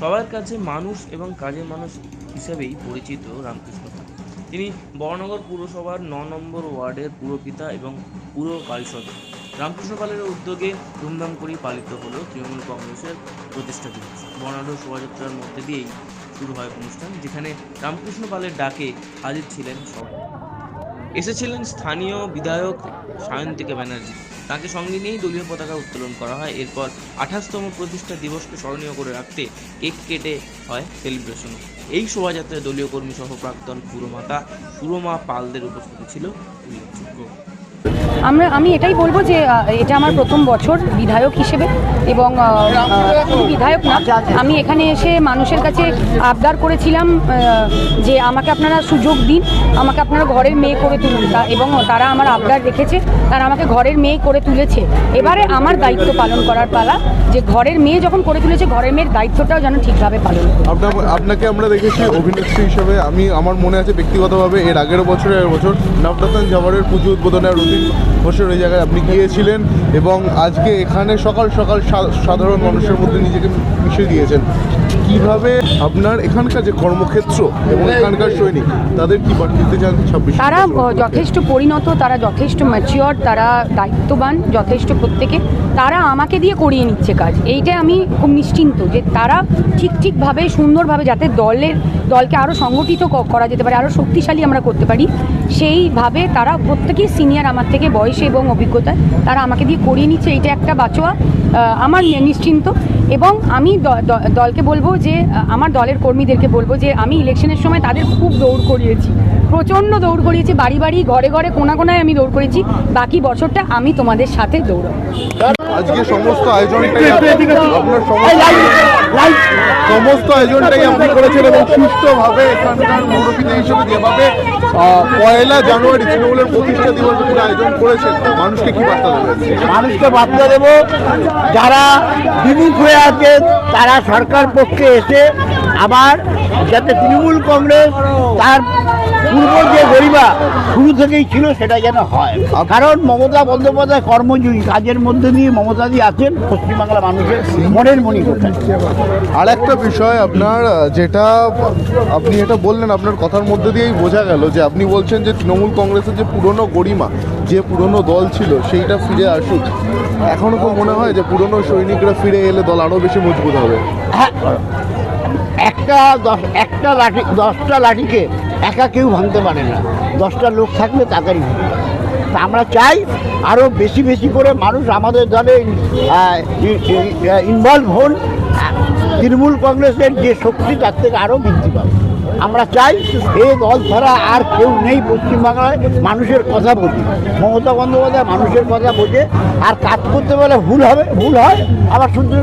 সবার কাছে মানুষ এবং কাজের মানুষ হিসেবেই পরিচিত রামকৃষ্ণ তিনি বড়নগর পুরসভার ন নম্বর ওয়ার্ডের পুরপিতা এবং পুর পারিষদ রামকৃষ্ণ পালের উদ্যোগে ধুমধাম করেই পালিত হলো তৃণমূল কংগ্রেসের প্রতিষ্ঠা দিবস। বর্ণাঢ্য শোভাযাত্রার মধ্যে দিয়েই শুরু হয় অনুষ্ঠান, যেখানে রামকৃষ্ণ পালের ডাকে হাজির ছিলেন সবাই। এসেছিলেন স্থানীয় বিধায়ক সায়ন্তিকা ব্যানার্জি। তাকে সঙ্গে নিয়েই দলীয় পতাকা উত্তোলন করা হয়। এরপর আঠাশতম প্রতিষ্ঠা দিবসকে স্মরণীয় করে রাখতে কেক কেটে হয় সেলিব্রেশন। এই শোভাযাত্রায় দলীয় কর্মী সহ প্রাক্তন পুরমাতা পুরমা পালদের উপস্থিতি ছিল উল্লেখযোগ্য। আমরা, আমি এটাই বলব যে এটা আমার প্রথম বছর বিধায়ক হিসেবে এবং বিধায়ক না, আমি এখানে এসে মানুষের কাছে আবদার করেছিলাম যে আমাকে আপনারা সুযোগ দিন, আমাকে আপনারা ঘরের মেয়ে করে তুলুন। এবং তারা আমার আবদার রেখেছে, তারা আমাকে ঘরের মেয়ে করে তুলেছে। এবারে আমার দায়িত্ব পালন করার পালা, যে ঘরের মেয়ে যখন করে তুলেছে, ঘরের মেয়ের দায়িত্বটাও যেন ঠিকভাবে পালন আপনাকে আমরা দেখেছি অভিনেত্রী হিসেবে, আমি, আমার মনে আছে ব্যক্তিগতভাবে এর আগের বছর এর বছর নবরতন জামারের পুজো উদ্বোধনে রুটিন বছর ওই জায়গায় আপনি গিয়েছিলেন এবং আজকে এখানে সকাল সকাল সাধারণ মানুষের মধ্যে নিজেকে মিশে দিয়েছেন। কীভাবে আপনার এখানকার যে কর্মক্ষেত্র এবং এখানকার সৈনিক তাদের কি দিতে চান ছাব্বিশ তারা যথেষ্ট পরিণত তারা যথেষ্ট ম্যাচিওর তারা দায়িত্ববান যথেষ্ট প্রত্যেকে। তারা আমাকে দিয়ে করিয়ে নিচ্ছে কাজ। এইটাই আমি খুব নিশ্চিন্ত যে তারা ঠিক ঠিকভাবে সুন্দরভাবে যাতে দলের দলকে আরও সংগঠিত করা যেতে পারে আরও শক্তিশালী আমরা করতে পারি। সেইভাবে তারা প্রত্যেকেই সিনিয়র আমার থেকে বয়সে এবং অভিজ্ঞতায় তারা আমাকে দিয়ে করিয়ে নিচ্ছে। এটা একটা বাঁচোয়া আমার নিশ্চিন্ত। এবং আমি দলকে বলব যে আমার দলের কর্মীদেরকে বলব যে আমি ইলেকশনের সময় তাদের খুব দৌড় করিয়েছি। প্রচণ্ড দৌড় করিয়েছি বাড়ি বাড়ি ঘরে ঘরে কোনা কোনায় আমি দৌড় করেছি। বাকি বছরটা আমি তোমাদের সাথে দৌড়াবো। আজকে সমস্ত আয়োজনটাই আপনার সমস্ত আয়োজনটাই আপনি করেছেন এবং সুষ্ঠুভাবে এখানকার মুরব্বীদের হিসেবে যেভাবে পয়লা জানুয়ারি তৃণমূলের প্রতিষ্ঠা দিবস আয়োজন করেছেন। মানুষকে কি বার্তা দেবেন? মানুষকে বার্তা দেব, যারা বিমুখ হয়ে আছে, তারা সরকার পক্ষে এসে আবার যাতে তৃণমূল কংগ্রেস তার পূর্ব যে গরিমা শুরু থেকেই ছিল সেটা যেন হয়। কারণ মমতা বন্দ্যোপাধ্যায় কর্মজীবী কাজের মধ্যে দিয়ে মমতাদি আছেন পশ্চিমবাংলা মানুষের মনের মনি আর একটা বিষয় আপনার যেটা আপনি এটা বললেন আপনার কথার মধ্যে দিয়েই বোঝা গেল যে আপনি বলছেন যে তৃণমূল কংগ্রেসের যে পুরনো গরিমা যে পুরনো দল ছিল সেইটা ফিরে আসুক। এখনও তো মনে হয় যে পুরনো সৈনিকরা ফিরে এলে দল আরও বেশি মজবুত হবে। হ্যাঁ একটা দশ একটা লাঠি দশটা লাঠিকে একা কেউ ভাঙতে পারে না। দশটা লোক থাকলে ভাঙতে তা আমরা চাই আরও বেশি বেশি করে মানুষ আমাদের দলে ইনভলভ হন। তৃণমূল কংগ্রেসের যে শক্তি, তার থেকে আরও বৃদ্ধি পাবে। আমরা চাই এই দল ছাড়া আর কেউ নেই পশ্চিমবাংলায়। মানুষের কথা বোঝে মমতা বন্দ্যোপাধ্যায় মানুষের কথা বোঝে আর কাজ করতে পারলে ভুল হবে, ভুল হয়। আবার শুনতে